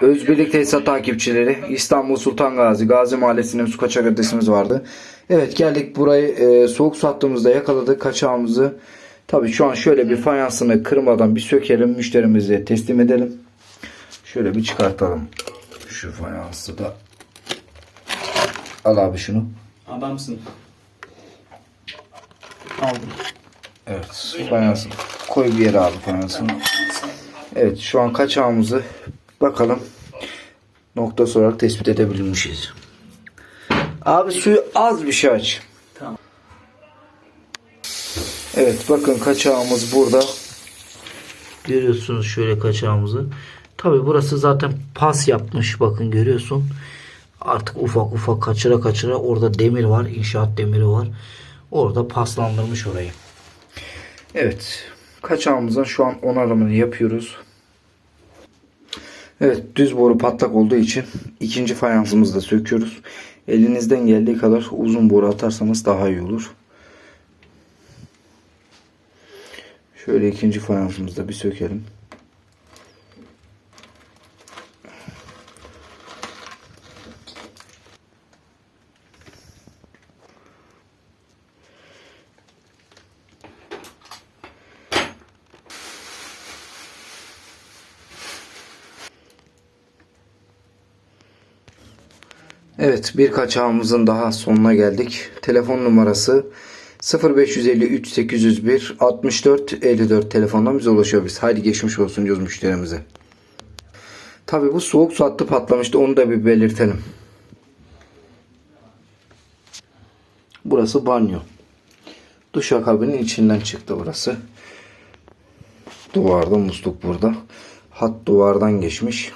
Özbirlik Tesisat takipçileri İstanbul Sultan Gazi Gazi Mahallesi'nin su kaçak adresimiz vardı. Evet geldik burayı e, soğuk su hattımızda yakaladık kaçağımızı. Tabii şu an şöyle bir fayansını kırmadan bir sökelim müşterimize teslim edelim. Şöyle bir çıkartalım. Şu fayansı da. Al abi şunu. Adamsın. Aldım. Evet fayansı koy bir yere abi fayansını. Evet şu an kaçağımızı bakalım noktası olarak tespit edebilmişiz. Abi suyu az bir şey aç. Tamam. Evet bakın kaçağımız burada. Görüyorsunuz şöyle kaçağımızı. Tabi burası zaten pas yapmış bakın görüyorsun. Artık ufak ufak kaçıra kaçıra orada demir var. inşaat demiri var. Orada paslandırmış orayı. Evet. Kaçağımızın şu an onarımını yapıyoruz. Evet düz boru patlak olduğu için ikinci fayansımızı da söküyoruz. Elinizden geldiği kadar uzun boru atarsanız daha iyi olur. Şöyle ikinci fayansımızı da bir sökelim. Evet bir kaçağımızın daha sonuna geldik. Telefon numarası 0553 801 64 54 telefondan bize ulaşabiliriz. Haydi geçmiş olsun diyoruz müşterimize. Tabi bu soğuk su hattı patlamıştı onu da bir belirtelim. Burası banyo. Duşakabinin içinden çıktı burası. Duvarda musluk burada. Hat duvardan geçmiş.